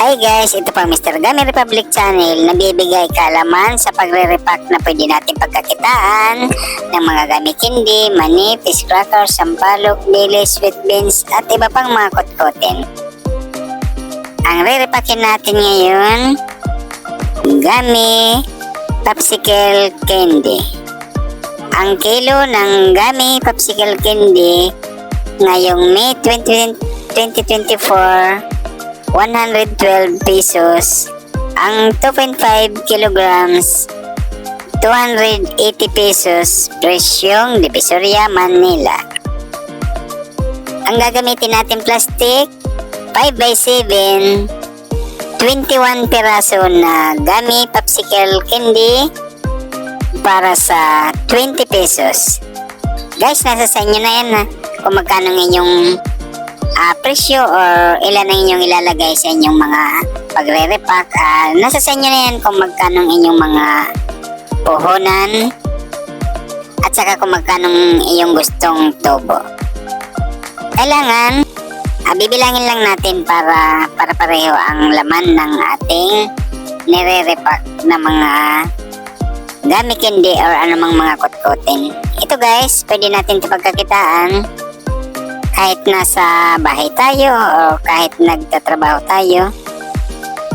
Hi guys, ito pa Mr. Gami Republic Channel na bibigay kaalaman sa pagre-repack na pwede natin pagkakitaan ng mga gamit hindi, mani, fish crackers, sampalok, dili, sweet beans at iba pang mga kotkotin. Ang re-repackin natin ngayon, gami popsicle candy. Ang kilo ng gami popsicle candy ngayong May 20, 2024 112 pesos. Ang 2.5 kilograms, 280 pesos, presyong Divisoria, Manila. Ang gagamitin natin plastic, 5 by 7 21 piraso na gummy popsicle candy para sa 20 pesos. Guys, nasa sa inyo na yan ha. Kung magkano ng inyong ah, presyo or ilan ang inyong ilalagay sa inyong mga pagre-repack. Ah, nasa sa inyo na yan kung magkano inyong mga puhunan at saka kung magkano iyong gustong tubo. Kailangan ah, bibilangin lang natin para para pareho ang laman ng ating nire-repack na mga gamit candy or anumang mga kutkutin. Ito guys, pwede natin ito pagkakitaan kahit nasa bahay tayo o kahit nagtatrabaho tayo.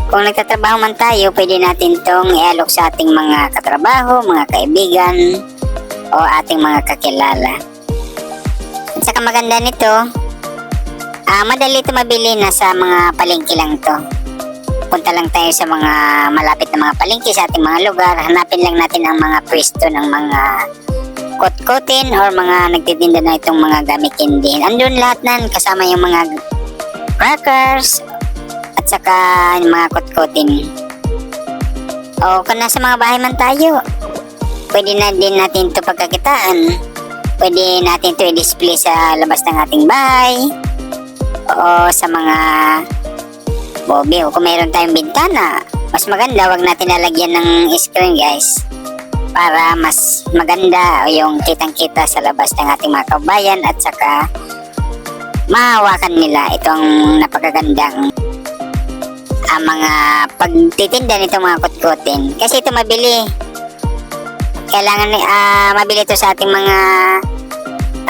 Kung nagtatrabaho man tayo, pwede natin itong ialok sa ating mga katrabaho, mga kaibigan, o ating mga kakilala. At saka maganda nito, ah madali ito mabili na sa mga palengke lang to. Punta lang tayo sa mga malapit na mga palengke sa ating mga lugar, hanapin lang natin ang mga pwesto ng mga kotkotin or mga nagtitinda na itong mga gamit candy. Andun lahat nan kasama yung mga crackers at saka yung mga kotkotin. O kung nasa mga bahay man tayo, pwede na din natin ito pagkakitaan. Pwede natin ito i-display sa labas ng ating bahay o sa mga bobe o kung mayroon tayong bintana. Mas maganda, wag natin lalagyan ng screen guys para mas maganda yung kitang-kita sa labas ng ating mga kabayan at saka mahawakan nila itong napakagandang ang mga pagtitinda nito mga kutkutin. Kasi ito mabili. Kailangan uh, mabili ito sa ating mga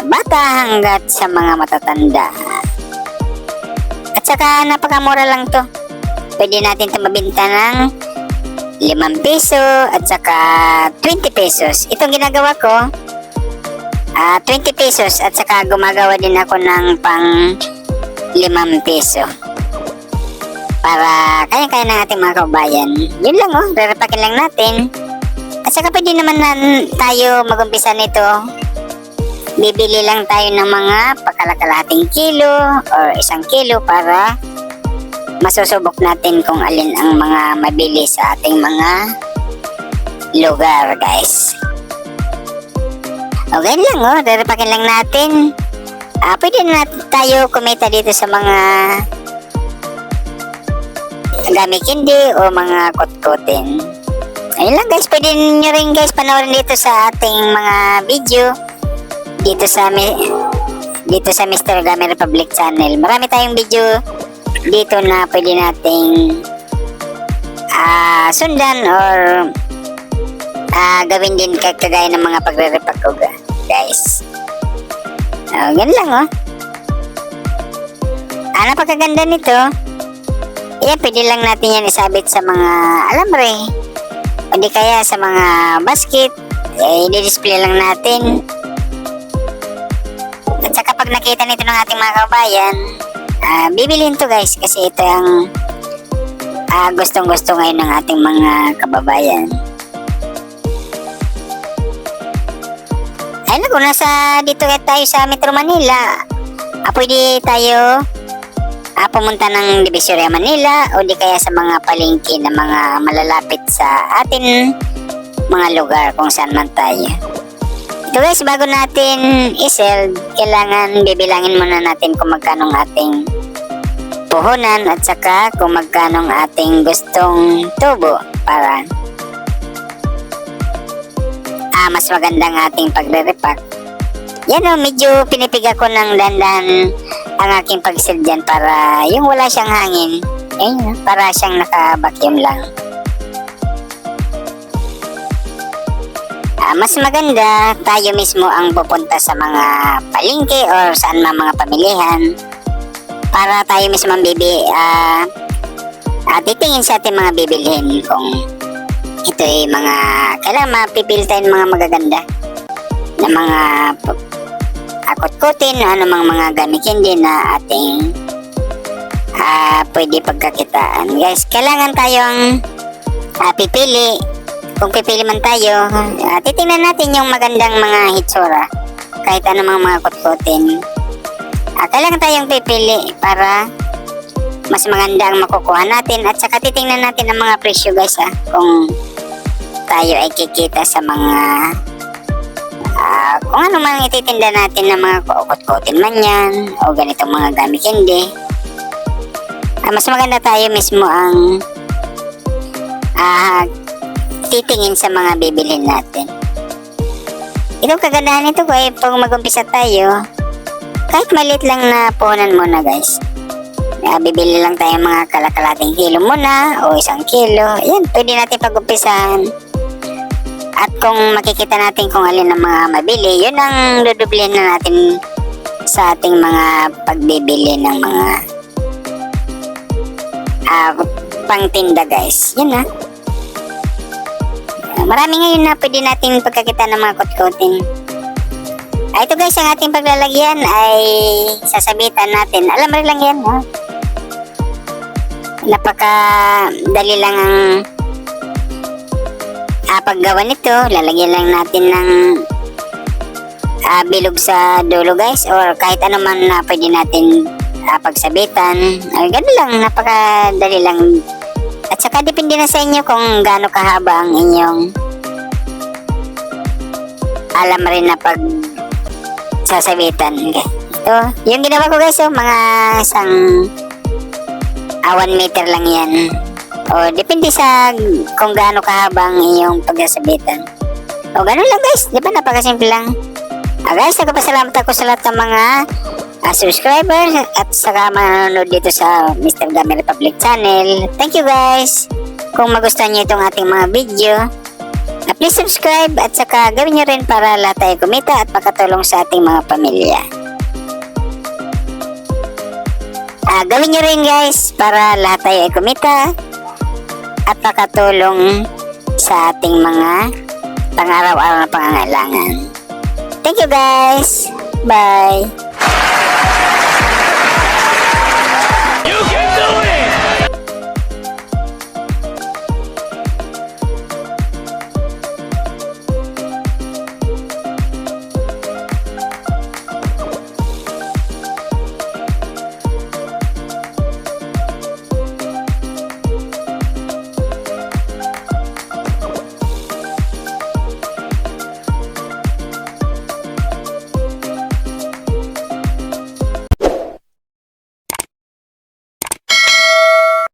bata hanggat sa mga matatanda. At saka napakamura lang to. Pwede natin ito mabinta ng 5 piso at saka 20 pesos. Itong ginagawa ko, ah 20 pesos at saka gumagawa din ako ng pang 5 piso. Para kaya-kaya ng ating mga kabayan. Yun lang oh, rarapakin lang natin. At saka pwede naman na tayo magumpisa nito. Bibili lang tayo ng mga pakalakalating kilo or isang kilo para masusubok natin kung alin ang mga mabili sa ating mga lugar guys. Okay lang oh, darapakin lang natin. Ah, pwede na tayo kumita dito sa mga gamit hindi o mga kotkotin. Ayun lang guys, pwede nyo rin guys panoorin dito sa ating mga video dito sa dito sa Mr. Gami Republic Channel. Marami tayong video dito na pwede nating uh, sundan or uh, gawin din kagaya ng mga pagre-repack ko guys. Uh, ganun lang oh. Ah, napakaganda nito. Yan, pwede lang natin yan isabit sa mga alambre. Hindi kaya sa mga basket. Eh, i-display lang natin. At saka pag nakita nito ng ating mga kabayan, uh, bibilhin to guys kasi ito ang uh, gustong gusto ngayon ng ating mga kababayan. Ayun kung nasa dito tayo sa Metro Manila. Uh, pwede tayo uh, pumunta ng Divisoria Manila o di kaya sa mga palengke na mga malalapit sa atin mga lugar kung saan man tayo guys, bago natin isell, kailangan bibilangin muna natin kung magkano ang ating puhunan at saka kung magkano ang ating gustong tubo para ah, mas maganda ang ating pagre-repack. Yan o, medyo pinipiga ko ng dandan ang aking pag dyan para yung wala siyang hangin Ayun, para siyang naka-vacuum lang. Mas maganda tayo mismo ang pupunta sa mga palengke or saan man mga pamilihan para tayo mismo ang bibi ah ah, titingin sa ating mga bibilhin kung ito ay mga kailangan mapipil tayo ng mga magaganda na mga akot-kutin ano mang mga gamitin din na ating ah pwede pagkakitaan. Guys kailangan tayong ah, pipili kung pipili man tayo, uh, titingnan natin yung magandang mga hitsura. Kahit anumang mga kutkutin. Uh, kailangan tayong pipili para mas maganda ang makukuha natin at saka titingnan natin ang mga presyo guys ha, kung tayo ay kikita sa mga ah, kung ano mang ititinda natin ng mga kukut-kutin man yan o ganitong mga gamit hindi Ah, mas maganda tayo mismo ang ah, titingin sa mga bibilhin natin. Itong kagandahan nito ko ay pag mag-umpisa tayo, kahit maliit lang na punan muna guys. Uh, bibili lang tayo mga kalakalating kilo muna o isang kilo. Yan, pwede natin pag-umpisahan. At kung makikita natin kung alin ang mga mabili, yun ang dudublihan na natin sa ating mga pagbibili ng mga ah pangtinda guys. Yun na. Marami ngayon na pwede natin pagkakita ng mga kotkotin. Ah, ito guys, ang ating paglalagyan ay sasabitan natin. Alam mo lang yan, ha? Napaka dali lang ang ah, paggawa nito. Lalagyan lang natin ng ah, bilog sa dulo guys or kahit ano man na pwede natin ah, pagsabitan. Ay, ganun lang, napakadali lang at saka depende na sa inyo kung gaano kahaba ang inyong alam rin na pag sasabitan. Ito, yung ginawa ko guys, oh, mga isang ah, 1 meter lang yan. O, depende sa kung gaano kahaba ang iyong pagsasabitan. O, ganun lang guys. Di ba napakasimple lang. Ah, guys, nagpapasalamat ako sa lahat ng mga uh, subscribers at saka manonood dito sa Mr. Gami Republic channel. Thank you guys! Kung magustuhan niyo itong ating mga video, uh, please subscribe at saka gawin niyo rin para lahat tayo kumita at makatulong sa ating mga pamilya. Uh, gawin niyo rin guys para lahat tayo ay kumita at makatulong sa ating mga pang-araw-araw na pangangailangan. Thank you guys! Bye!